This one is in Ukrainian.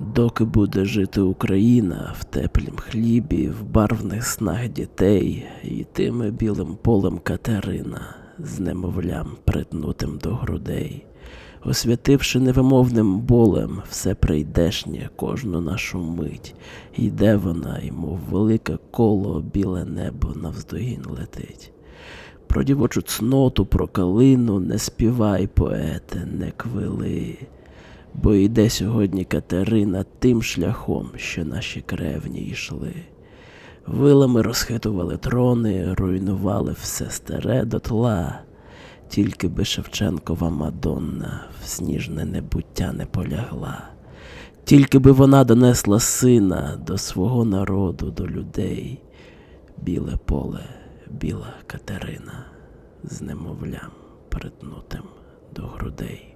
Доки буде жити Україна в теплім хлібі, в барвних снах дітей, йтиме білим полем Катерина, з немовлям притнутим до грудей, освятивши невимовним болем все прийдешнє, кожну нашу мить, йде вона, й мов велике коло, біле небо навздогін летить. Про дівочу цноту, про калину не співай, поете, не квили. Бо йде сьогодні Катерина тим шляхом, що наші кревні йшли. Вилами розхитували трони, руйнували все старе дотла. Тільки би Шевченкова Мадонна в сніжне небуття не полягла. Тільки би вона донесла сина до свого народу, до людей. Біле поле, біла Катерина, з немовлям притнутим до грудей.